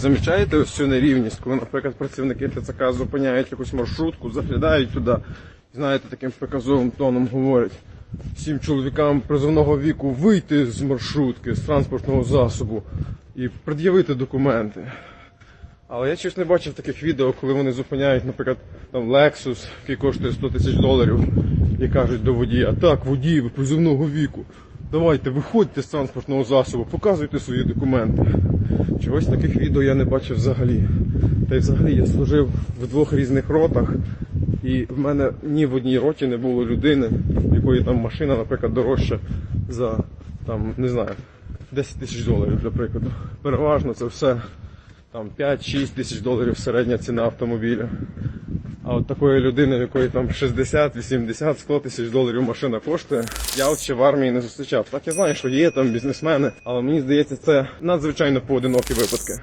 Замічаєте ось цю нерівність, коли, наприклад, працівники ТЦК зупиняють якусь маршрутку, заглядають туди, знаєте, таким приказовим тоном говорять всім чоловікам призовного віку вийти з маршрутки, з транспортного засобу і пред'явити документи. Але я щось не бачив таких відео, коли вони зупиняють, наприклад, там Lexus, який коштує 100 тисяч доларів, і кажуть до водія, так, водій, ви призовного віку. Давайте, виходьте з транспортного засобу, показуйте свої документи. Чогось таких відео я не бачив взагалі. Та й взагалі я служив в двох різних ротах, і в мене ні в одній роті не було людини, в якої там машина, наприклад, дорожча за там, не знаю, 10 тисяч доларів, для прикладу. Переважно це все там 5-6 тисяч доларів середня ціна автомобіля. А от такої людини, в якої там 60, 80, 100 тисяч доларів машина коштує, я от ще в армії не зустрічав. Так я знаю, що є там бізнесмени, але мені здається, це надзвичайно поодинокі випадки.